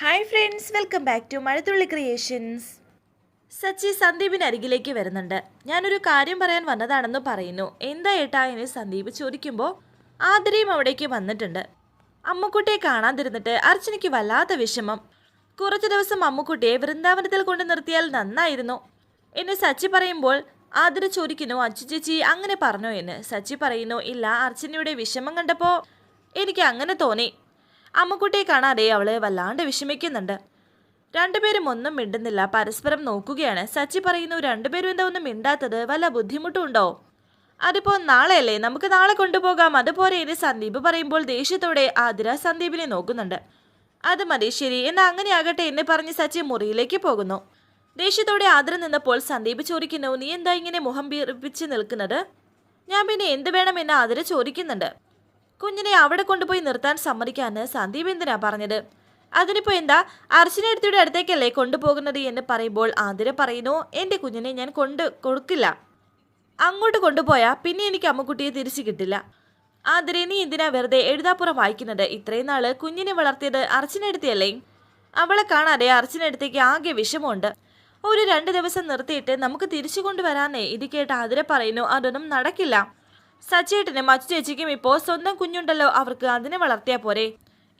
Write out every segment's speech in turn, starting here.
Hi friends welcome back to Mazhathulli creations Sachi സന്ദീപിന് അരികിലേക്ക് വരുന്നുണ്ട്. ഞാനൊരു കാര്യം പറയാൻ വന്നതാണെന്ന് പറയുന്നു. എന്താ ഏട്ടാ എന്ന് സന്ദീപ് ചോദിക്കുമ്പോൾ ആതിരയും അവിടേക്ക് വന്നിട്ടുണ്ട്. അമ്മുക്കുട്ടിയെ കാണാതിരുന്നിട്ട് അർച്ചനയ്ക്ക് വല്ലാത്ത വിഷമം. കുറച്ച് ദിവസം അമ്മുക്കുട്ടിയെ വൃന്ദാവനത്തിൽ കൊണ്ട് നിർത്തിയാൽ നന്നായിരുന്നു എന്ന് സച്ചി പറയുമ്പോൾ ആതിര ചോദിക്കുന്നു അച്ചു ചേച്ചി അങ്ങനെ പറഞ്ഞോ എന്ന്. സച്ചി പറയുന്നു ഇല്ല അർച്ചനയുടെ വിഷമം കണ്ടപ്പോൾ എനിക്ക് അങ്ങനെ തോന്നി. അമ്മുക്കുട്ടിയെ കാണാതെ അവളെ വല്ലാണ്ട് വിഷമിക്കുന്നുണ്ട്. രണ്ടുപേരും ഒന്നും മിണ്ടുന്നില്ല. പരസ്പരം നോക്കുകയാണ്. സച്ചി പറയുന്നു രണ്ടുപേരും എന്താ ഒന്നും മിണ്ടാത്തത്? വല്ല ബുദ്ധിമുട്ടുണ്ടോ? അതിപ്പോ നാളെയല്ലേ? നമുക്ക് നാളെ കൊണ്ടുപോകാം. അതുപോലെ ഇനി സന്ദീപ് പറയുമ്പോൾ ദേഷ്യത്തോടെ ആതിര സന്ദീപിനെ നോക്കുന്നുണ്ട്. അത് മതി ശരി. എന്നാ അങ്ങനെയാകട്ടെ എന്ന് പറഞ്ഞ് സച്ചി മുറിയിലേക്ക് പോകുന്നു. ദേഷ്യത്തോടെ ആതിര നിന്നപ്പോൾ സന്ദീപ് ചോദിക്കുന്നു നീ എന്താ ഇങ്ങനെ മുഖം വീർപ്പിച്ച് നിൽക്കുന്നത്? ഞാൻ പിന്നെ എന്ത് വേണമെന്ന് ആതിര ചോദിക്കുന്നുണ്ട്. കുഞ്ഞിനെ അവിടെ കൊണ്ടുപോയി നിർത്താൻ സമ്മതിക്കാന്ന് സന്ദീപ് എന്തിനാ പറഞ്ഞത്? അതിനിപ്പോ എന്താ? അർച്ചനടുത്തിയുടെ അടുത്തേക്കല്ലേ കൊണ്ടുപോകുന്നത് എന്ന് പറയുമ്പോൾ ആതിര പറയുന്നു എന്റെ കുഞ്ഞിനെ ഞാൻ കൊണ്ട് കൊടുക്കില്ല. അങ്ങോട്ട് കൊണ്ടുപോയാ പിന്നെ എനിക്ക് അമ്മക്കുട്ടിയെ തിരിച്ചു കിട്ടില്ല. ആതിരെ നീ എന്തിനാ വെറുതെ എഴുതാപ്പുറം വായിക്കുന്നത്? ഇത്രയും നാൾ കുഞ്ഞിനെ വളർത്തിയത് അർച്ചനടുത്തിയല്ലേ അവളെ കാണാതെ അർച്ചനടുത്തേക്ക് ആകെ വിഷമമുണ്ട്. ഒരു രണ്ട് ദിവസം നിർത്തിയിട്ട് നമുക്ക് തിരിച്ചു കൊണ്ടുവരാന്നേ ഇത് കേട്ട് ആതിര പറയുന്നു അതൊന്നും നടക്കില്ല. സച്ചേട്ടനും അച്ചു ചേച്ചിക്കും ഇപ്പോൾ സ്വന്തം കുഞ്ഞുണ്ടല്ലോ. അവർക്ക് അതിനെ വളർത്തിയാൽ പോരെ.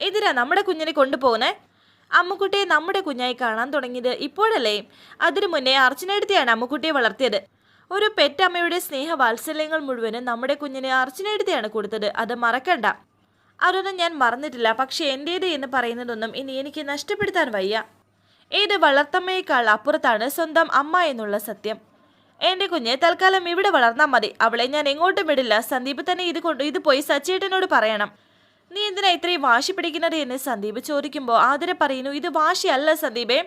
എതിരാ നമ്മുടെ കുഞ്ഞിനെ കൊണ്ടുപോകുന്നേ? അമ്മുക്കുട്ടിയെ നമ്മുടെ കുഞ്ഞായി കാണാൻ തുടങ്ങിയത് ഇപ്പോഴല്ലേ? അതിനു മുന്നേ അർച്ചനയെടുത്തിയാണ് അമ്മുക്കുട്ടിയെ വളർത്തിയത്. ഒരു പെറ്റമ്മയുടെ സ്നേഹ വാത്സല്യങ്ങൾ മുഴുവനും നമ്മുടെ കുഞ്ഞിനെ അർച്ചനയെടുത്തിയാണ് കൊടുത്തത്. അത് മറക്കണ്ട. അതൊന്നും ഞാൻ മറന്നിട്ടില്ല. പക്ഷേ എന്റേത് എന്ന് പറയുന്നതൊന്നും ഇനി എനിക്ക് നഷ്ടപ്പെടുത്താൻ വയ്യ. ഏത് വളർത്തമ്മയേക്കാൾ അപ്പുറത്താണ് സ്വന്തം അമ്മ എന്നുള്ള സത്യം. എന്റെ കുഞ്ഞെ തൽക്കാലം ഇവിടെ വളർന്നാൽ മതി. അവളെ ഞാൻ എങ്ങോട്ടും വിടില്ല. സന്ദീപ് തന്നെ ഇത് കൊണ്ട് ഇത് പോയി സച്ചേട്ടനോട് പറയണം. നീ എന്തിനാ ഇത്രയും വാശി പിടിക്കുന്നത് എന്ന് സന്ദീപ് ചോദിക്കുമ്പോൾ ആതിര പറയുന്നു ഇത് വാശിയല്ല സന്ദീപേ.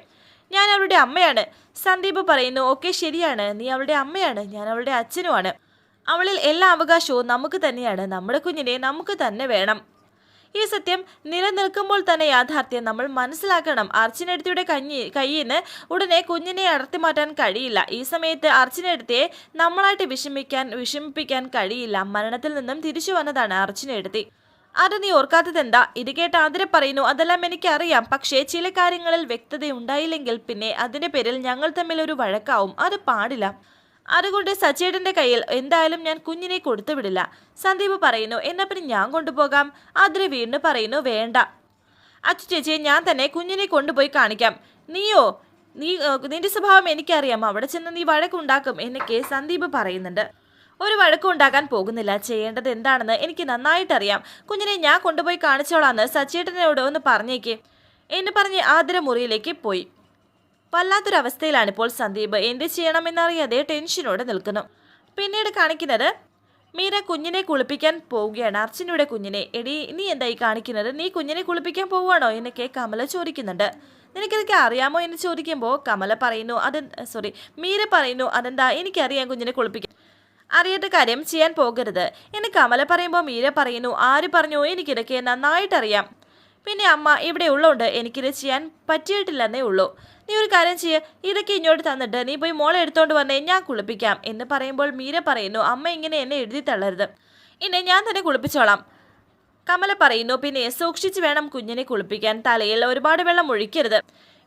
ഞാൻ അവളുടെ അമ്മയാണ്. സന്ദീപ് പറയുന്നു ഓക്കെ ശരിയാണ്. നീ അവളുടെ അമ്മയാണ്. ഞാൻ അവളുടെ അച്ഛനുമാണ്. അവളിൽ എല്ലാ അവകാശവും നമുക്ക് തന്നെയാണ്. നമ്മുടെ കുഞ്ഞിനെ നമുക്ക് തന്നെ വേണം. ഈ സത്യം നിലനിൽക്കുമ്പോൾ തന്നെ യാഥാർത്ഥ്യം നമ്മൾ മനസ്സിലാക്കണം. അർച്ചനടുത്തിയുടെ കഞ്ഞി കയ്യിൽ നിന്ന് ഉടനെ കുഞ്ഞിനെ അടർത്തി മാറ്റാൻ കഴിയില്ല. ഈ സമയത്ത് അർച്ചനടുത്തിയെ നമ്മളായിട്ട് വിഷമിക്കാൻ വിഷമിപ്പിക്കാൻ കഴിയില്ല. മരണത്തിൽ നിന്നും തിരിച്ചു വന്നതാണ് അർച്ചനടുത്തി. അത് നീ ഓർക്കാത്തതെന്താ ഇത് കേട്ട് ആതിരെ പറയുന്നു അതെല്ലാം എനിക്കറിയാം. പക്ഷേ ചില കാര്യങ്ങളിൽ വ്യക്തത ഉണ്ടായില്ലെങ്കിൽ പിന്നെ അതിന്റെ പേരിൽ ഞങ്ങൾ തമ്മിൽ ഒരു വഴക്കാവും. അത് പാടില്ല. അതുകൊണ്ട് സച്ചേട്ടന്റെ കയ്യിൽ എന്തായാലും ഞാൻ കുഞ്ഞിനെ കൊടുത്തു വിടില്ല. സന്ദീപ് പറയുന്നു എന്നാ പിന്നെ ഞാൻ കൊണ്ടുപോകാം. അതിന് വീണ്ടും പറയുന്നു വേണ്ട. അച്ഛ ചേച്ചിയെ ഞാൻ തന്നെ കുഞ്ഞിനെ കൊണ്ടുപോയി കാണിക്കാം. നീയോ? നീ നിന്റെ സ്വഭാവം എനിക്കറിയാം. അവിടെ ചെന്ന് നീ വഴക്കുണ്ടാക്കും എന്നൊക്കെ സന്ദീപ് പറയുന്നുണ്ട്. ഒരു വഴക്കും ഉണ്ടാക്കാൻ പോകുന്നില്ല. ചെയ്യേണ്ടത് എന്താണെന്ന് എനിക്ക് നന്നായിട്ടറിയാം. കുഞ്ഞിനെ ഞാൻ കൊണ്ടുപോയി കാണിച്ചോളാന്ന് സച്ചേട്ടനോട് ഒന്ന് പറഞ്ഞേക്ക്. എന്ന് പറഞ്ഞ് ആതിര മുറിയിലേക്ക് പോയി. വല്ലാത്തൊരവസ്ഥയിലാണ് ഇപ്പോൾ സന്ദീപ്. എന്ത് ചെയ്യണമെന്നറിയാതെ ടെൻഷനോടെ നിൽക്കുന്നു. പിന്നീട് കാണിക്കുന്നത് മീര കുഞ്ഞിനെ കുളിപ്പിക്കാൻ പോവുകയാണ്. അർച്ചനയുടെ കുഞ്ഞിനെ. എടി നീ എന്തായി കാണിക്കുന്നത്? നീ കുഞ്ഞിനെ കുളിപ്പിക്കാൻ പോവുകയാണോ? എന്നൊക്കെ കമല ചോദിക്കുന്നുണ്ട്. നിനക്കിതൊക്കെ അറിയാമോ? എന്ന് ചോദിക്കുമ്പോൾ കമല പറയുന്നു അത് സോറി മീര പറയുന്നു അതെന്താ? എനിക്കറിയാം കുഞ്ഞിനെ കുളിപ്പിക്കാൻ. അറിയാത്ത കാര്യം ചെയ്യാൻ പോകരുത്. എന്ന് കമല പറയുമ്പോൾ മീര പറയുന്നു ആര് പറഞ്ഞു? എനിക്കിതൊക്കെ നന്നായിട്ടറിയാം. പിന്നെ അമ്മ ഇവിടെ ഉള്ളതുകൊണ്ട് എനിക്കിത് ചെയ്യാൻ പറ്റിയിട്ടില്ലെന്നേ ഉള്ളൂ. നീ ഒരു കാര്യം ചെയ്യ ഇതൊക്കെ ഇങ്ങോട്ട് തന്നിട്ട് നീ പോയി മോളെ എടുത്തോണ്ട് വന്നേ ഞാൻ കുളിപ്പിക്കാം എന്ന് പറയുമ്പോൾ മീര പറയുന്നു അമ്മ ഇങ്ങനെ എന്നെ എഴുതി തള്ളരുത്. ഇന്നെ ഞാൻ തന്നെ കുളിപ്പിച്ചോളാം. കമല പറയുന്നു പിന്നെ സൂക്ഷിച്ച് വേണം കുഞ്ഞിനെ കുളിപ്പിക്കാൻ തലയിൽ ഒരുപാട് വെള്ളം ഒഴിക്കരുത്.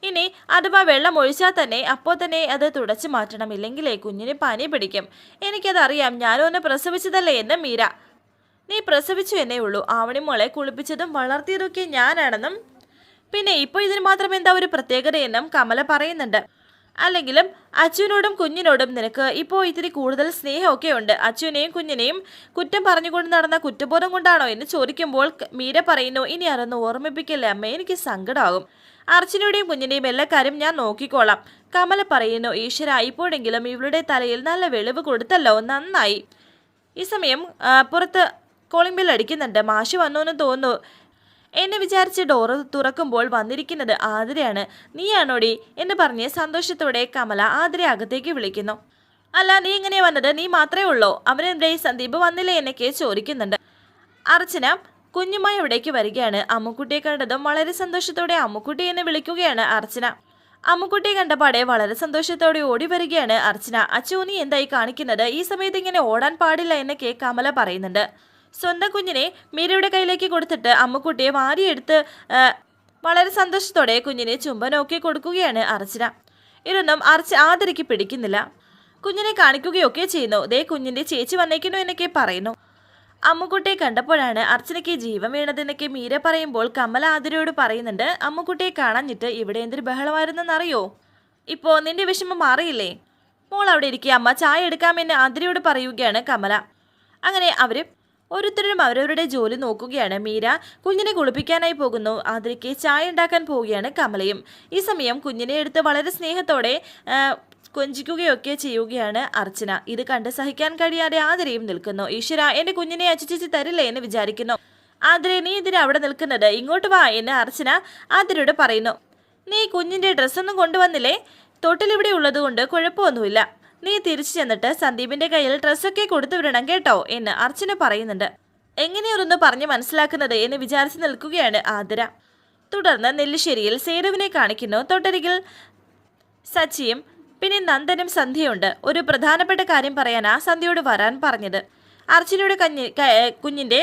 ഇനി അഥവാ വെള്ളം ഒഴിച്ചാൽ തന്നെ അപ്പോൾ തന്നെ അത് തുടച്ചു മാറ്റണം ഇല്ലെങ്കിലേ കുഞ്ഞിന് പനി പിടിക്കും. എനിക്കതറിയാം ഞാനും ഒന്ന് പ്രസവിച്ചതല്ലേ എന്ന് മീര. നീ പ്രസവിച്ചു എന്നേ ഉള്ളൂ. ആവണി മോളെ കുളിപ്പിച്ചതും വളർത്തിയതൊക്കെ ഞാനാണെന്നും പിന്നെ ഇപ്പോൾ ഇതിന് മാത്രം എന്താ ഒരു പ്രത്യേകതയെന്നും കമല പറയുന്നുണ്ട്. അല്ലെങ്കിലും അച്ഛനോടും കുഞ്ഞിനോടും നിനക്ക് ഇപ്പോൾ ഇത്തിരി കൂടുതൽ സ്നേഹമൊക്കെ ഉണ്ട് അച്ഛനെയും കുഞ്ഞിനെയും കുറ്റം പറഞ്ഞുകൊണ്ട് നടന്ന കുറ്റബോധം കൊണ്ടാണോ എന്ന് ചോദിക്കുമ്പോൾ മീര പറയുന്നു ഇനി അതൊന്നും ഓർമ്മിപ്പിക്കല്ലേ അമ്മ എനിക്ക് സങ്കടമാകും അർച്ചനയുടെയും കുഞ്ഞിന്റെയും എല്ലാ കാര്യം ഞാൻ നോക്കിക്കോളാം. കമല പറയുന്നു ഈശ്വര ഇപ്പോഴെങ്കിലും ഇവളുടെ തലയിൽ നല്ല വെളിവ് കൊടുത്തല്ലോ നന്നായി. ഈ സമയം പുറത്ത് കോളിംഗ് ബെൽ അടിക്കുന്നുണ്ട്. മാഷ് വന്നു എന്ന് തോന്നുന്നു. എന്നെ വിചാരിച്ച് ഡോറ് തുറക്കുമ്പോൾ വന്നിരിക്കുന്നത് ആതിരയാണ്. നീയാണോടി? എന്ന് പറഞ്ഞ് സന്തോഷത്തോടെ കമല ആതിര അകത്തേക്ക് വിളിക്കുന്നു. അല്ല നീ ഇങ്ങനെ വന്നത്? നീ മാത്രമേ ഉള്ളോ? അവനെന്തേ സന്ദീപ് വന്നില്ലേ എന്നൊക്കെ ചോദിക്കുന്നുണ്ട്. അർച്ചന കുഞ്ഞുമായി ഇവിടേക്ക് വരികയാണ്. അമ്മുക്കുട്ടിയെ കണ്ടതും വളരെ സന്തോഷത്തോടെ അമ്മുക്കുട്ടി എന്ന് വിളിക്കുകയാണ് അർച്ചന. അമ്മുക്കുട്ടിയെ കണ്ടപാടെ വളരെ സന്തോഷത്തോടെ ഓടി വരികയാണ് അർച്ചന. അച്ചു നീ എന്തായി കാണിക്കുന്നത്? ഈ സമയത്ത് ഇങ്ങനെ ഓടാൻ പാടില്ല എന്നൊക്കെ കമല പറയുന്നുണ്ട്. സ്വന്തം കുഞ്ഞിനെ മീരയുടെ കയ്യിലേക്ക് കൊടുത്തിട്ട് അമ്മക്കുട്ടിയെ വാരിയെടുത്ത് വളരെ സന്തോഷത്തോടെ കുഞ്ഞിനെ ചുംബനമൊക്കെ കൊടുക്കുകയാണ് അർച്ചന. ഇതൊന്നും അർച്ച ആദരയ്ക്ക് പിടിക്കുന്നില്ല. കുഞ്ഞിനെ കാണിക്കുകയൊക്കെ ചെയ്യുന്നു. ദേ കുഞ്ഞിന്റെ ചേച്ചി വന്നേക്കുന്നു എന്നൊക്കെ പറയുന്നു. അമ്മുക്കുട്ടിയെ കണ്ടപ്പോഴാണ് അർച്ചനയ്ക്ക് ജീവൻ വീണതെന്നൊക്കെ മീര പറയുമ്പോൾ കമല ആതിരയോട് പറയുന്നുണ്ട് അമ്മുക്കുട്ടിയെ കാണാഞ്ഞിട്ട് ഇവിടെ എന്തൊരു ബഹളമായിരുന്നെന്നറിയോ? ഇപ്പോൾ നിന്റെ വിഷമം മാറിയില്ലേ? മോൾ അവിടെ ഇരിക്കുക അമ്മ ചായ എടുക്കാമെന്ന് ആതിരയോട് പറയുകയാണ് കമല. അങ്ങനെ അവർ ഓരോരുത്തരും അവരവരുടെ ജോലി നോക്കുകയാണ്. മീര കുഞ്ഞിനെ കുളിപ്പിക്കാനായി പോകുന്നു. ആതിരയ്ക്ക് ചായ ഉണ്ടാക്കാൻ പോവുകയാണ് കമലയും. ഈ സമയം കുഞ്ഞിനെ എടുത്ത് വളരെ സ്നേഹത്തോടെ കൊഞ്ചിക്കുകയൊക്കെ ചെയ്യുകയാണ് അർച്ചന. ഇത് കണ്ട് സഹിക്കാൻ കഴിയാതെ ആതിരയും നിൽക്കുന്നു. ഈശ്വര എന്റെ കുഞ്ഞിനെ അച്ചിച്ചി തരില്ലേ എന്ന് വിചാരിക്കുന്നു. ആതിരെ നീ ഇതിന് അവിടെ നിൽക്കുന്നത്. ഇങ്ങോട്ട് വാ എന്ന് അർച്ചന ആതിരയോട് പറയുന്നു. നീ കുഞ്ഞിന്റെ ഡ്രസ്സൊന്നും കൊണ്ടുവന്നില്ലേ? തൊട്ടിലിവിടെ ഉള്ളതുകൊണ്ട് കുഴപ്പമൊന്നുമില്ല. നീ തിരിച്ചു ചെന്നിട്ട് സന്ദീപിന്റെ കയ്യിൽ ഡ്രസ്സൊക്കെ കൊടുത്തു വിടണം കേട്ടോ എന്ന് അർച്ചന പറയുന്നുണ്ട്. എങ്ങനെയൊന്ന് പറഞ്ഞ് മനസ്സിലാക്കുന്നത് എന്ന് വിചാരിച്ചു നിൽക്കുകയാണ് ആതിര. തുടർന്ന് നെല്ലിശ്ശേരിയിൽ സേരുവിനെ കാണിക്കുന്നു. തൊട്ടരികിൽ സച്ചിയും പിന്നെ നന്ദനും സന്ധ്യയുണ്ട്. ഒരു പ്രധാനപ്പെട്ട കാര്യം പറയാനാ സന്ധ്യയോട് വരാൻ പറഞ്ഞത്. അർച്ചനയുടെ കഞ്ഞി കുഞ്ഞിന്റെ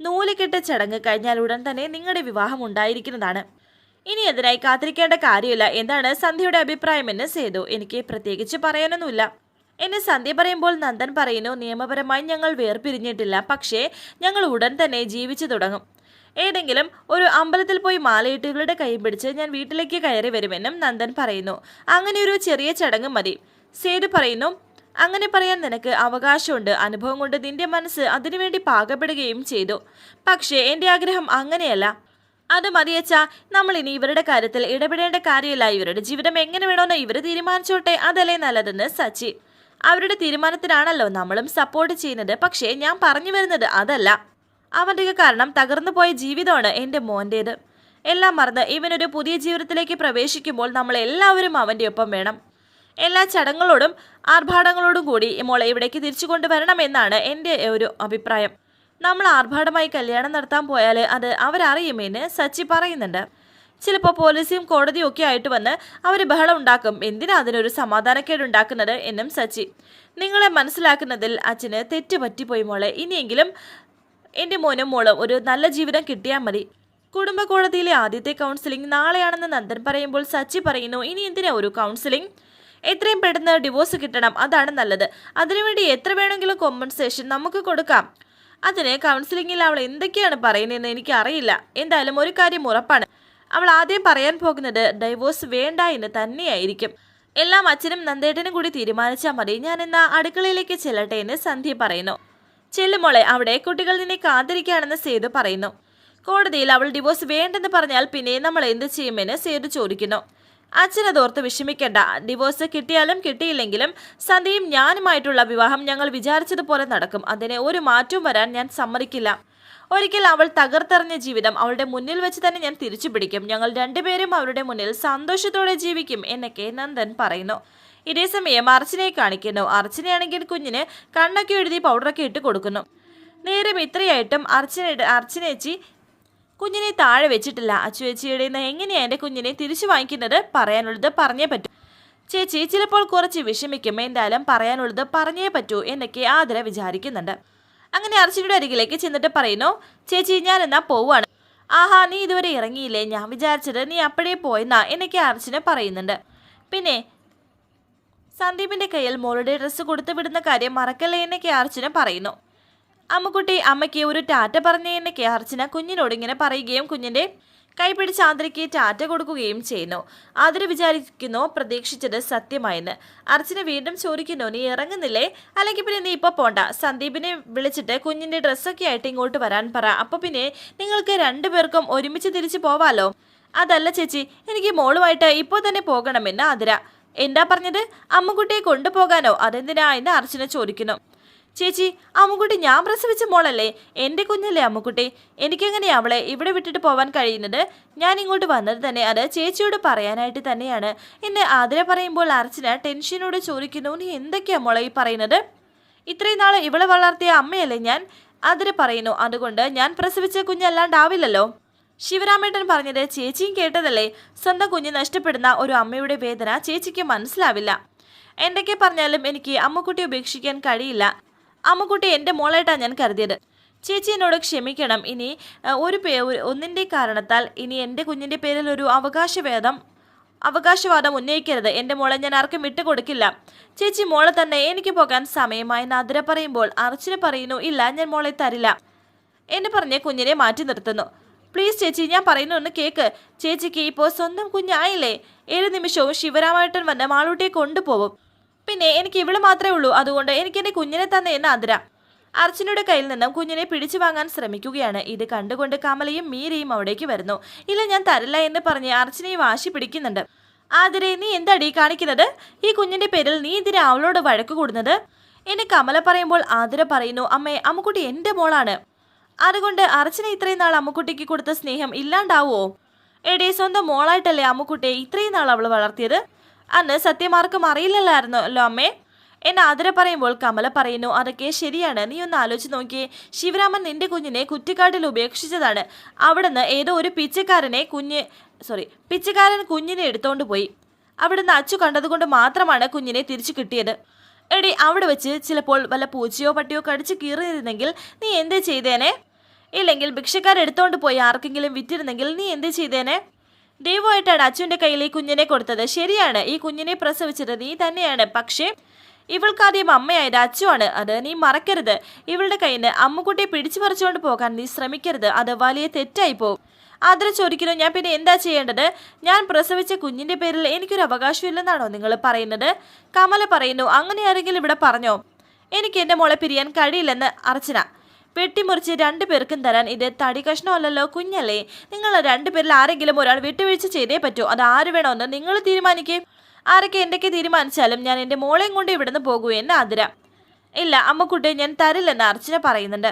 നൂലുകെട്ട് ചടങ്ങ് കഴിഞ്ഞാൽ ഉടൻ തന്നെ നിങ്ങളുടെ വിവാഹം ഉണ്ടായിരിക്കുന്നതാണ്. ഇനി അതിനായി കാത്തിരിക്കേണ്ട കാര്യമില്ല എന്താണ് സന്ധ്യയുടെ അഭിപ്രായമെന്ന് സേതു എനിക്ക് പ്രത്യേകിച്ച് പറയാനൊന്നുമില്ല. എന്നെ സന്ധ്യ പറയുമ്പോൾ നന്ദൻ പറയുന്നു നിയമപരമായി ഞങ്ങൾ വേർപിരിഞ്ഞിട്ടില്ല പക്ഷേ ഞങ്ങൾ ഉടൻ തന്നെ ജീവിച്ചു തുടങ്ങും. ഏതെങ്കിലും ഒരു അമ്പലത്തിൽ പോയി മാലയിട്ടുകളുടെ കൈ പിടിച്ച് ഞാൻ വീട്ടിലേക്ക് കയറി വരുമെന്നും നന്ദൻ പറയുന്നു. അങ്ങനെ ഒരു ചെറിയ ചടങ്ങ് മതി. സേതു പറയുന്നു അങ്ങനെ പറയാൻ നിനക്ക് അവകാശമുണ്ട്. അനുഭവം കൊണ്ട് നിന്റെ മനസ്സ് അതിനുവേണ്ടി പാകപ്പെടുകയും ചെയ്തു. പക്ഷേ എന്റെ ആഗ്രഹം അങ്ങനെയല്ല. അത് മതിയച്ചാ നമ്മൾ ഇനി ഇവരുടെ കാര്യത്തിൽ ഇടപെടേണ്ട കാര്യമില്ല. ഇവരുടെ ജീവിതം എങ്ങനെ വേണമെന്ന് ഇവർ തീരുമാനിച്ചോട്ടെ. അതല്ലേ നല്ലതെന്ന് സച്ചി. അവരുടെ തീരുമാനത്തിനാണല്ലോ നമ്മളും സപ്പോർട്ട് ചെയ്യുന്നത്. പക്ഷേ ഞാൻ പറഞ്ഞു വരുന്നത് അതല്ല. അവന്റെ കാരണം തകർന്നു പോയ ജീവിതമാണ് എന്റെ മോന്റേത് എല്ലാം മറന്ന് ഇവനൊരു പുതിയ ജീവിതത്തിലേക്ക് പ്രവേശിക്കുമ്പോൾ നമ്മൾ എല്ലാവരും അവന്റെ ഒപ്പം വേണം. എല്ലാ ചടങ്ങുകളോടും ആർഭാടങ്ങളോടും കൂടി മോളെ ഇവിടേക്ക് തിരിച്ചു കൊണ്ടുവരണം എന്നാണ് എന്റെ ഒരു അഭിപ്രായം. നമ്മൾ ആർഭാടമായി കല്യാണം നടത്താൻ പോയാൽ അത് അവരറിയുമെന്ന് സച്ചി പറയുന്നുണ്ട്. ചിലപ്പോൾ പോലീസും കോടതിയും ഒക്കെ ആയിട്ട് വന്ന് അവർ ബഹളം ഉണ്ടാക്കും. എന്തിനാ അതിനൊരു സമാധാനക്കേട് ഉണ്ടാക്കുന്നത് എന്നും സച്ചി. നിങ്ങളെ മനസ്സിലാക്കുന്നതിൽ അച്ഛന് തെറ്റ് പറ്റിപ്പോയി മോളെ. ഇനിയെങ്കിലും എന്റെ മോനും മോളും ഒരു നല്ല ജീവിതം കിട്ടിയാൽ മതി. കുടുംബ കോടതിയിലെ ആദ്യത്തെ കൗൺസിലിംഗ് നാളെയാണെന്ന് നന്ദൻ പറയുമ്പോൾ സച്ചി പറയുന്നു ഇനി എന്തിനാ ഒരു കൗൺസിലിംഗ് എത്രയും പെട്ടെന്ന് ഡിവോഴ്സ് കിട്ടണം. അതാണ് നല്ലത്. അതിനുവേണ്ടി എത്ര വേണമെങ്കിലും കോമ്പൻസേഷൻ നമുക്ക് കൊടുക്കാം. അതിന് കൗൺസിലിങ്ങിൽ അവൾ എന്തൊക്കെയാണ് പറയുന്നതെന്ന് എനിക്ക് അറിയില്ല എന്തായാലും ഒരു കാര്യം ഉറപ്പാണ്. അവൾ ആദ്യം പറയാൻ പോകുന്നത് ഡൈവോഴ്സ് വേണ്ട എന്ന് തന്നെയായിരിക്കും. എല്ലാം അച്ഛനും നന്ദേട്ടനും കൂടി തീരുമാനിച്ചാൽ മതി. ഞാൻ എന്നാ അടുക്കളയിലേക്ക് ചെല്ലട്ടെ എന്ന് സന്ധ്യ പറയുന്നു. ചെല്ലുമോളെ അവിടെ കുട്ടികൾ നിന്നെ കാത്തിരിക്കുകയാണെന്ന് സേതു പറയുന്നു. കോടതിയിൽ അവൾ ഡിവോഴ്സ് വേണ്ടെന്ന് പറഞ്ഞാൽ പിന്നെ നമ്മൾ എന്ത് ചെയ്യുമെന്ന് സേതു ചോദിക്കുന്നു. അച്ഛനതോർത്ത് വിഷമിക്കേണ്ട. ഡിവോഴ്സ് കിട്ടിയാലും കിട്ടിയില്ലെങ്കിലും സന്ധ്യയും ഞാനുമായിട്ടുള്ള വിവാഹം ഞങ്ങൾ വിചാരിച്ചതുപോലെ നടക്കും. അതിനെ ഒരു മാറ്റവും വരാൻ ഞാൻ സമ്മതിക്കില്ല. ഒരിക്കൽ അവൾ തകർത്തെറിഞ്ഞ ജീവിതം അവളുടെ മുന്നിൽ വെച്ച് തന്നെ ഞാൻ തിരിച്ചു പിടിക്കും. ഞങ്ങൾ രണ്ടുപേരും അവരുടെ മുന്നിൽ സന്തോഷത്തോടെ ജീവിക്കും എന്നൊക്കെ നന്ദൻ പറയുന്നു. ഇതേസമയം അർച്ചനയെ കാണിക്കുന്നു. അർച്ചനയാണെങ്കിൽ കുഞ്ഞിന് കണ്ണൊക്കെ എഴുതി പൗഡറൊക്കെ ഇട്ട് കൊടുക്കുന്നു. നേരം ഇത്രയായിട്ടും അർച്ചന അർച്ചനേച്ചി കുഞ്ഞിനെ താഴെ വെച്ചിട്ടില്ല. അച്ചു ചേച്ചിയുടെ നിന്ന് എങ്ങനെയാ എന്റെ കുഞ്ഞിനെ തിരിച്ചു വാങ്ങിക്കുന്നത് പറയാനുള്ളത് പറഞ്ഞേ പറ്റൂ. ചേച്ചി ചിലപ്പോൾ കുറച്ച് വിഷമിക്കും. എന്തായാലും പറയാനുള്ളത് പറഞ്ഞേ പറ്റൂ എന്നൊക്കെ ആതിര വിചാരിക്കുന്നുണ്ട്. അങ്ങനെ അർച്ചനയുടെ അരികിലേക്ക് ചെന്നിട്ട് പറയുന്നു ചേച്ചി ഞാൻ എന്നാ പോവാണ്. ആഹാ നീ ഇതുവരെ ഇറങ്ങിയില്ലേ? ഞാൻ വിചാരിച്ചത് നീ അപ്പോഴേ പോയെന്നാ എന്നൊക്കെ അർച്ചന പറയുന്നുണ്ട്. പിന്നെ സന്ദീപിന്റെ കയ്യിൽ മോളുടെ ഡ്രസ്സ് കൊടുത്തു വിടുന്ന കാര്യം മറക്കല്ലേ എന്നൊക്കെ അർച്ചന പറയുന്നു. അമ്മുക്കുട്ടി അമ്മയ്ക്ക് ഒരു ടാറ്റ പറഞ്ഞേന്ന് കെ അർച്ചന കുഞ്ഞിനോട് ഇങ്ങനെ പറയുകയും കുഞ്ഞിന്റെ കൈ പിടിച്ച് ആതിരയ്ക്ക് ടാറ്റ കൊടുക്കുകയും ചെയ്യുന്നു. ആതിര വിചാരിക്കുന്നു പ്രതീക്ഷിച്ചത് സത്യമായെന്ന്. അർച്ചന വീണ്ടും ചോദിക്കുന്നു നീ ഇറങ്ങുന്നില്ലേ? അല്ലെങ്കിൽ പിന്നെ നീ ഇപ്പോൾ പോണ്ട. സന്ദീപിനെ വിളിച്ചിട്ട് കുഞ്ഞിന്റെ ഡ്രസ്സൊക്കെ ആയിട്ട് ഇങ്ങോട്ട് വരാൻ പറ. അപ്പോൾ പിന്നെ നിങ്ങൾക്ക് രണ്ടുപേർക്കും ഒരുമിച്ച് തിരിച്ചു പോവാലോ? അതല്ല ചേച്ചി എനിക്ക് മോളുമായിട്ട് ഇപ്പോൾ തന്നെ പോകണമെന്ന് ആതിര. എന്താ പറഞ്ഞത്? അമ്മക്കുട്ടിയെ കൊണ്ടുപോകാനോ? അതെന്തിനാ? എന്ന് അർച്ചന ചോദിക്കുന്നു. ചേച്ചി അമ്മുക്കുട്ടി ഞാൻ പ്രസവിച്ച മോളല്ലേ? എന്റെ കുഞ്ഞല്ലേ അമ്മുക്കുട്ടി? എനിക്കെങ്ങനെ അവളെ ഇവിടെ വിട്ടിട്ട് പോവാൻ കഴിയുന്നത്? ഞാൻ ഇങ്ങോട്ട് വന്നത് തന്നെ അത് ചേച്ചിയോട് പറയാനായിട്ട് തന്നെയാണ്. എന്നെ ആതിര പറയുമ്പോൾ അർച്ചന ടെൻഷനോട് ചോദിക്കുന്നു നീ എന്തൊക്കെയാ മോളെ ഈ പറയുന്നത്? ഇത്രയും നാൾ ഇവളെ വളർത്തിയ അമ്മയല്ലേ ഞാൻ? ആതിര പറയുന്നു അതുകൊണ്ട് ഞാൻ പ്രസവിച്ച കുഞ്ഞല്ലാണ്ടാവില്ലല്ലോ. ശിവരാമേട്ടൻ പറഞ്ഞത് ചേച്ചിയും കേട്ടതല്ലേ? സ്വന്തം കുഞ്ഞ് നഷ്ടപ്പെടുന്ന ഒരു അമ്മയുടെ വേദന ചേച്ചിക്ക് മനസ്സിലാവില്ല. എന്തൊക്കെ പറഞ്ഞാലും എനിക്ക് അമ്മക്കുട്ടി ഉപേക്ഷിക്കാൻ കഴിയില്ല. അമ്മുക്കുട്ടി എന്റെ മോളായിട്ടാണ് ഞാൻ കരുതിയത്. ചേച്ചി എന്നോട് ക്ഷമിക്കണം. ഇനി ഒരു പേ ഒന്നിന്റെ കാരണത്താൽ ഇനി എന്റെ കുഞ്ഞിന്റെ പേരിൽ ഒരു അവകാശവേദം അവകാശവാദം ഉന്നയിക്കരുത്. എന്റെ മോളെ ഞാൻ ആർക്കും വിട്ടുകൊടുക്കില്ല ചേച്ചി മോളെ തന്നെ എനിക്ക് പോകാൻ സമയമായി. നാദിര പറയുമ്പോൾ അർച്ചന പറയുന്നു ഇല്ല ഞാൻ മോളെ തരില്ല. എന്ന് പറഞ്ഞ് കുഞ്ഞിനെ മാറ്റി നിർത്തുന്നു. പ്ലീസ് ചേച്ചി ഞാൻ പറയുന്നു ഒന്ന് കേക്ക്. ചേച്ചിക്ക് ഇപ്പോൾ സ്വന്തം കുഞ്ഞായില്ലേ? ഏഴ് നിമിഷവും ശിവരാമേട്ടൻ വന്ന് മാളൂട്ടിയെ കൊണ്ടുപോകും. പിന്നെ എനിക്ക് ഇവൾ മാത്രമേ ഉള്ളൂ. അതുകൊണ്ട് എനിക്ക് എന്റെ കുഞ്ഞിനെ തന്നെ എന്ന് അതിര അർച്ചനയുടെ കയ്യിൽ നിന്നും കുഞ്ഞിനെ പിടിച്ചു വാങ്ങാൻ ശ്രമിക്കുകയാണ്. ഇത് കണ്ടുകൊണ്ട് കമലയും മീരയും അവിടേക്ക് വരുന്നു. ഇല്ല ഞാൻ തരില്ല എന്ന് പറഞ്ഞ് അർച്ചനയെ വാശി പിടിക്കുന്നുണ്ട്. ആതിരെ നീ എന്താടി കാണിക്കുന്നത്? ഈ കുഞ്ഞിന്റെ പേരിൽ നീ എന്തിനാ അവളോട് വഴക്ക് കൂടുന്നത്? എന്നെ കമല പറയുമ്പോൾ ആതിര പറയുന്നു അമ്മേ അമ്മുക്കുട്ടി എന്റെ മോളാണ്. അതുകൊണ്ട് അർച്ചന ഇത്രയും നാൾ അമ്മുക്കുട്ടിക്ക് കൊടുത്ത സ്നേഹം ഇല്ലാണ്ടാവോ? എടേ സ്വന്തം മോളായിട്ടല്ലേ അമ്മുക്കുട്ടിയെ ഇത്രയും നാൾ അവൾ വളർത്തിയത്? അന്ന് സത്യമാർക്കും അറിയില്ലല്ലായിരുന്നല്ലോ അമ്മേ. എന്നെ ആദര പറയുമ്പോൾ കമല പറയുന്നു അതൊക്കെ ശരിയാണ്. നീ ഒന്ന് ആലോചിച്ച് നോക്കിയേ. ശിവരാമൻ നിന്റെ കുഞ്ഞിനെ കുറ്റിക്കാട്ടിൽ ഉപേക്ഷിച്ചതാണ്. അവിടുന്ന് ഏതോ ഒരു പിച്ചക്കാരനെ കുഞ്ഞ് സോറി പിച്ചക്കാരൻ കുഞ്ഞിനെ എടുത്തോണ്ട് പോയി. അവിടുന്ന് അച്ചു കണ്ടതുകൊണ്ട് മാത്രമാണ് കുഞ്ഞിനെ തിരിച്ചു കിട്ടിയത്. എടി അവിടെ വെച്ച് ചിലപ്പോൾ വല്ല പൂച്ചയോ പട്ടിയോ കടിച്ച് കീറിയിരുന്നെങ്കിൽ നീ എന്ത് ചെയ്തേനെ? ഇല്ലെങ്കിൽ ഭിക്ഷക്കാരെടുത്തോണ്ട് പോയി ആർക്കെങ്കിലും വിറ്റിരുന്നെങ്കിൽ നീ എന്ത് ചെയ്തേനെ? ദൈവമായിട്ടാണ് അച്ഛന്റെ കയ്യിൽ ഈ കുഞ്ഞിനെ കൊടുത്തത്. ശരിയാണ് ഈ കുഞ്ഞിനെ പ്രസവിച്ചത്. നീ തന്നെയാണ്. പക്ഷേ ഇവൾക്കാദ്യം അമ്മയായത് അച്ചുവാണ്. അത് നീ മറക്കരുത്. ഇവളുടെ കയ്യിൽ നിന്ന് അമ്മുക്കുട്ടിയെ പിടിച്ചു പറിച്ചുകൊണ്ട് പോകാൻ നീ ശ്രമിക്കരുത്. അത് വലിയ തെറ്റായി പോകും. ആദര ചോദിക്കുന്നു ഞാൻ പിന്നെ എന്താ ചെയ്യേണ്ടത്? ഞാൻ പ്രസവിച്ച കുഞ്ഞിന്റെ പേരിൽ എനിക്കൊരു അവകാശമില്ലെന്നാണോ നിങ്ങൾ പറയുന്നത്? കമല പറയുന്നു അങ്ങനെ ആരെങ്കിലും ഇവിടെ പറഞ്ഞോ. എനിക്ക് എന്റെ മോളെ പിരിയാൻ കഴിയില്ലെന്ന് അർച്ചന. വെട്ടിമുറിച്ച് രണ്ടു പേർക്കും തരാൻ ഇത് തടി കഷ്ണമല്ലല്ലോ കുഞ്ഞല്ലേ. നിങ്ങൾ രണ്ടുപേരിൽ ആരെങ്കിലും ഒരാൾ വിട്ടുവീഴ്ച ചെയ്തേ പറ്റൂ. അത് ആര് വേണമെന്ന് നിങ്ങൾ തീരുമാനിക്കേ. ആരൊക്കെ എന്തൊക്കെ തീരുമാനിച്ചാലും ഞാൻ എന്റെ മോളെയും കൊണ്ട് ഇവിടുന്ന് പോകൂ എന്ന് ആതിര. ഇല്ല അമ്മക്കുട്ടി ഞാൻ തരില്ലെന്ന് അർച്ചന പറയുന്നുണ്ട്.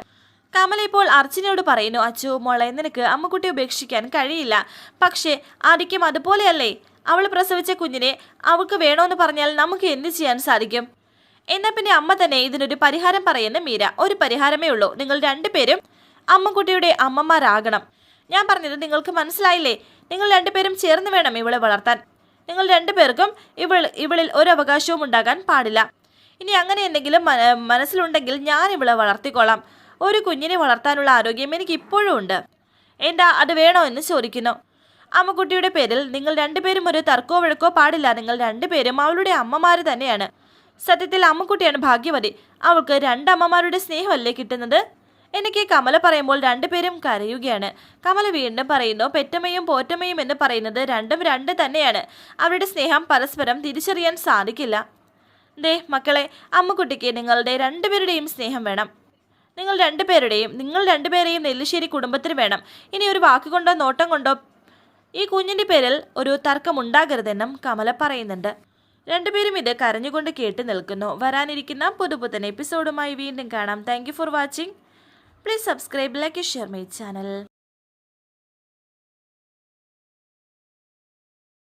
കമല ഇപ്പോൾ അർച്ചനയോട് പറയുന്നു അച്ചു മോളെ നിനക്ക് അമ്മക്കുട്ടി ഉപേക്ഷിക്കാൻ കഴിയില്ല. പക്ഷേ ആദിക്കും അതുപോലെയല്ലേ? അവൾ പ്രസവിച്ച കുഞ്ഞിനെ അവൾക്ക് വേണമെന്ന് പറഞ്ഞാൽ നമുക്ക് എന്ത് ചെയ്യാൻ സാധിക്കും? എന്നാ പിന്നെ അമ്മ തന്നെ ഇതിനൊരു പരിഹാരം പറയുന്ന മീര. ഒരു പരിഹാരമേ ഉള്ളൂ. നിങ്ങൾ രണ്ടുപേരും അമ്മക്കുട്ടിയുടെ അമ്മമാരാകണം. ഞാൻ പറഞ്ഞത് നിങ്ങൾക്ക് മനസ്സിലായില്ലേ? നിങ്ങൾ രണ്ടുപേരും ചേർന്ന് വേണം ഇവളെ വളർത്താൻ. നിങ്ങൾ രണ്ടുപേർക്കും ഇവൾ ഇവളിൽ ഒരു അവകാശവും ഉണ്ടാകാൻ പാടില്ല. ഇനി അങ്ങനെ എന്തെങ്കിലും മനസ്സിലുണ്ടെങ്കിൽ ഞാൻ ഇവളെ വളർത്തിക്കോളാം. ഒരു കുഞ്ഞിനെ വളർത്താനുള്ള ആരോഗ്യം എനിക്ക് ഇപ്പോഴും ഉണ്ട്. എന്താ അത് വേണോ എന്ന് ചോദിക്കുന്നു. അമ്മക്കുട്ടിയുടെ പേരിൽ നിങ്ങൾ രണ്ടുപേരും ഒരു തർക്കോ വഴക്കോ പാടില്ല. നിങ്ങൾ രണ്ടുപേരും അവളുടെ അമ്മമാർ തന്നെയാണ്. സത്യത്തിൽ അമ്മക്കുട്ടിയാണ് ഭാഗ്യവതി. അവൾക്ക് രണ്ടമ്മമാരുടെ സ്നേഹമല്ലേ കിട്ടുന്നത്? എനിക്ക് കമല പറയുമ്പോൾ രണ്ടുപേരും കരയുകയാണ്. കമല വീണ്ടും പറയുന്നു പെറ്റമ്മയും പോറ്റമ്മയും എന്ന് പറയുന്നത് രണ്ടും രണ്ട് തന്നെയാണ്. അവരുടെ സ്നേഹം പരസ്പരം തിരിച്ചറിയാൻ സാധിക്കില്ല. ദേ മക്കളെ അമ്മക്കുട്ടിക്ക് നിങ്ങളുടെ രണ്ടുപേരുടെയും സ്നേഹം വേണം. നിങ്ങൾ രണ്ടുപേരുടെയും നിങ്ങൾ രണ്ടുപേരെയും നെല്ലിശ്ശേരി കുടുംബത്തിന് വേണം. ഇനി ഒരു വാക്കുകൊണ്ടോ നോട്ടം കൊണ്ടോ ഈ കുഞ്ഞിന്റെ പേരിൽ ഒരു തർക്കമുണ്ടാകരുതെന്നും കമല പറയുന്നുണ്ട്. രണ്ടുപേരും ഇത് കരഞ്ഞുകൊണ്ട് കേട്ട് നിൽക്കുന്നു. വരാനിരിക്കുന്ന പുതുപുത്തൻ എപ്പിസോഡുമായി വീണ്ടും കാണാം. Thank for watching please subscribe like share my channel